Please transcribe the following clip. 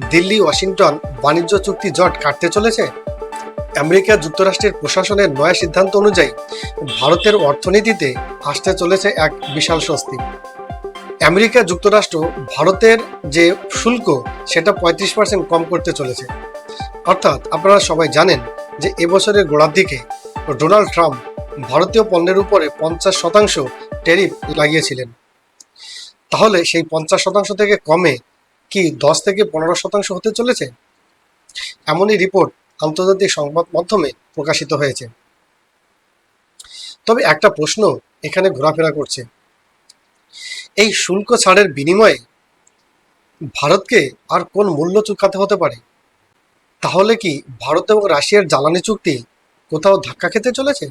Delhi, Washington বাণিজ্য চুক্তি জট কাটতে চলেছে। আমেরিকা যুক্তরাষ্ট্রের প্রশাসনের নয়া সিদ্ধান্ত অনুযায়ী ভারতের অর্থনীতিতে আসতে চলেছে এক বিশাল স্বস্তি। আমেরিকা যুক্তরাষ্ট্র ভারতের যে শুল্ক, সেটা পঁয়ত্রিশ পার্সেন্ট কম করতে চলেছে। অর্থাৎ আপনারা সবাই জানেন যে এবছরের গোড়ার দিকে ডোনাল্ড ট্রাম্প ভারতীয় পণ্যের উপরে পঞ্চাশ শতাংশ ট্যারিফ লাগিয়েছিলেন। তাহলে সেই পঞ্চাশ শতাংশ থেকে কমে কি দশ থেকে পনেরো শতাংশ হতে চলেছে? এমনই রিপোর্ট আন্তর্জাতিক সংবাদ মাধ্যমে প্রকাশিত হয়েছে। তবে একটা প্রশ্ন এখানে ঘোরাফেরা করছে। এই শুল্ক ছাড়ের বিনিময়ে ভারতকে আর কোন মূল্য চুকাতে হতে পারে? তাহলে কি ভারত এবং রাশিয়ার জ্বালানি চুক্তি কোথাও ধাক্কা খেতে চলেছে?